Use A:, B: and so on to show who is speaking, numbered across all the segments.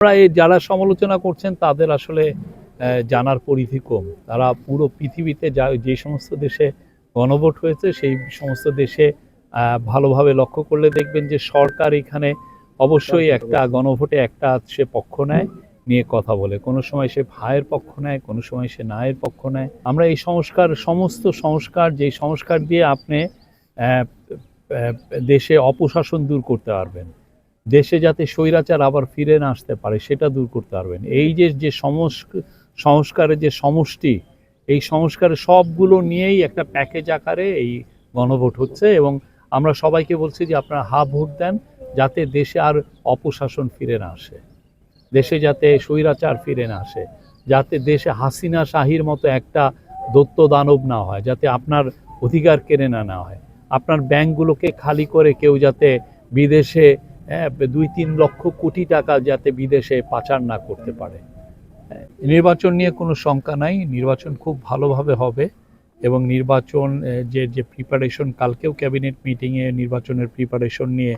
A: এই যারা সমালোচনা করছেন তাদের আসলে জানার পরিধি কম। তারা পুরো পৃথিবীতে যা যে সমস্ত দেশে গণভোট হয়েছে সেই সমস্ত দেশে ভালোভাবে লক্ষ্য করলে দেখবেন যে সরকার এখানে অবশ্যই একটা গণভোটে একটা সে পক্ষ নেয় নিয়ে কথা বলে। কোনো সময় সে ভাইয়ের পক্ষ নেয় কোনো সময় সে নায়ের পক্ষ নেয়। আমরা এই সংস্কার সমস্ত সংস্কার যে সংস্কার দিয়ে আপনি দেশে অপশাসন দূর করতে পারবেন। দেশে যাতে স্বৈরাচার আবার ফিরে না আসতে পারে, সেটা দূর করতে পারবেন। এই যে যে সংস্কারের যে সমষ্টি, এই সংস্কারের সবগুলো নিয়েই একটা প্যাকেজ আকারে এই গণভোট হচ্ছে এবং আমরা সবাইকে বলছি যে আপনারা হা ভোট দেন যাতে দেশে আর অপশাসন ফিরে না আসে, দেশে যাতে স্বৈরাচার ফিরে না আসে, যাতে দেশে হাসিনা শাহির মতো একটা দত্ত দানব না হয়, যাতে আপনার অধিকার কেড়ে না নেওয়া হয়। আপনার ব্যাংকগুলোকে খালি করে কেউ যাতে বিদেশে হ্যাঁ, দুই তিন লক্ষ কোটি টাকা যাতে বিদেশে পাচার না করতে পারে। নির্বাচন নিয়ে কোনো শঙ্কা নাই নির্বাচন খুব ভালোভাবে হবে এবং নির্বাচন যে যে প্রিপারেশন কালকেও ক্যাবিনেট মিটিংয়ে নির্বাচনের প্রিপারেশন নিয়ে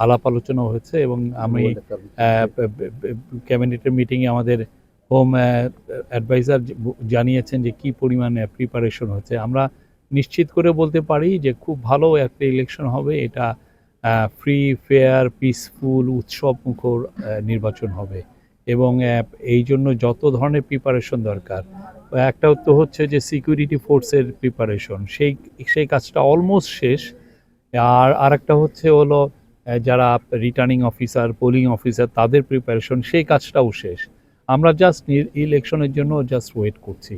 A: আলাপ আলোচনা হয়েছে এবং আমি ক্যাবিনেটের মিটিংয়ে আমাদের হোম অ্যাডভাইজার জানিয়েছেন যে কি পরিমাণে প্রিপারেশন হচ্ছে আমরা নিশ্চিত করে বলতে পারি যে খুব ভালো একটা ইলেকশন হবে এটা ফ্রি ফেয়ার পিসফুল উৎসব মুখর নির্বাচন হবে। এবং এই জন্য যত ধরনের প্রিপারেশন দরকার, একটা তো হচ্ছে যে সিকিউরিটি ফোর্সের প্রিপারেশন সেই সেই কাজটা অলমোস্ট শেষ। আর আরেকটা হচ্ছে হলো যারা রিটার্নিং অফিসার পোলিং অফিসার তাদের প্রিপারেশন সেই কাজটাও শেষ। আমরা জাস্ট ইলেকশনের জন্য জাস্ট ওয়েট করছি।